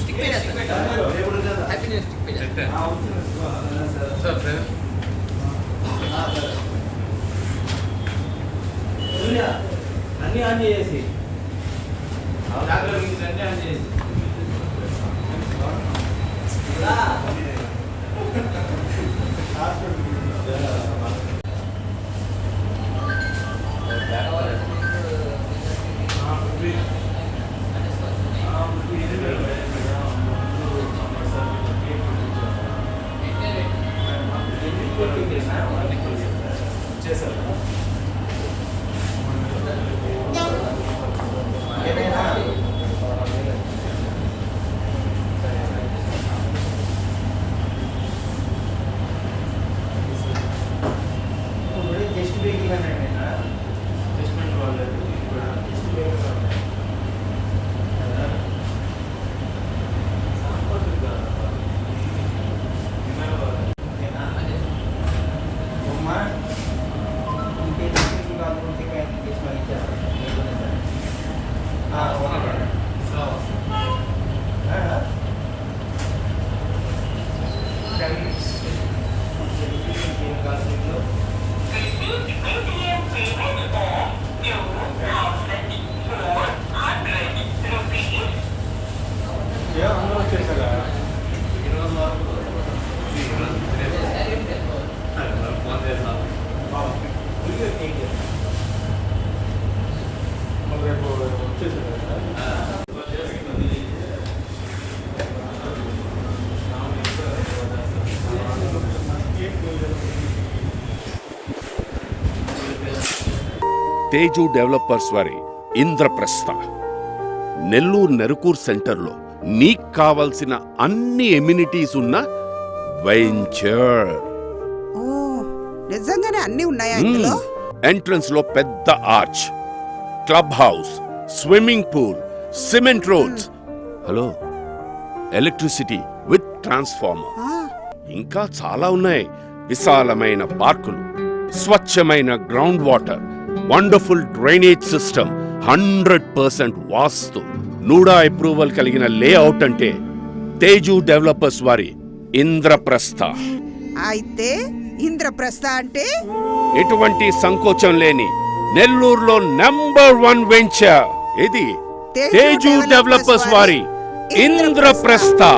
Stick పెట్టేస్తాను sir friend అన్ని on చేసి అన్ని Muchas gracias. Teju developers వారి ఇంద్రప్రస్థ. నెల్లూరు నెరుకూర్ సెంటర్లో నీకు కావలసిన అన్ని ఎమ్యూనిటీస్ ఉన్న వెంచర్. ఓ నిజంగానే అన్ని ఉన్నాయా ఇందులో? ఎంట్రన్స్లో పెద్ద arch club house swimming pool cement roads. Hello electricity with transformer. ఇంకా చాలా ఉన్నాయి. విశాలమైన పార్కులు స్వచ్ఛమైన ground water wonderful drainage system hundred percent vastu. NUDA approval కలిగిన లేఅవుట్ అంటే తేజు డెవలపర్స్ వారి ఇంద్రప్రస్థ. అయితే ఇంద్రప్రస్థ అంటే? ఎటువంటి సంకోచం లేని నెల్లూరులో నంబర్ వన్ వెంచర్. ఇది తేజు డెవలపర్స్ వారి వారి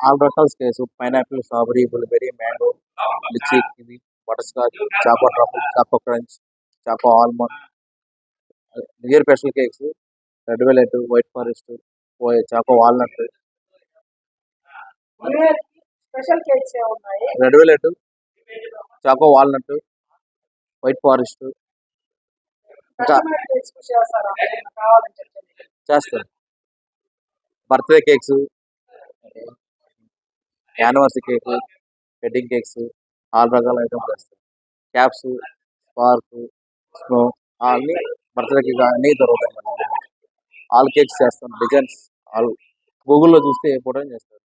ఆల్ రకాల cakes pineapple strawberry blueberry mango lychee ఇది butterscotch choco truffle choco crunch choco almond new year special cakes red velvet white forest choco walnut. Special cakes ఏ ఉన్నాయి? Red velvet choco walnut white forest. చేస్తారా? Birthday cakes anniversary cake wedding cakes all రకాల items చేస్తాను caps spark snow అన్ని birthday cake అన్నీ దొరుకుతాయి all cakes చేస్తాను designs all గూగుల్లో చూస్తే ఏ ఫోటో చేస్తారు.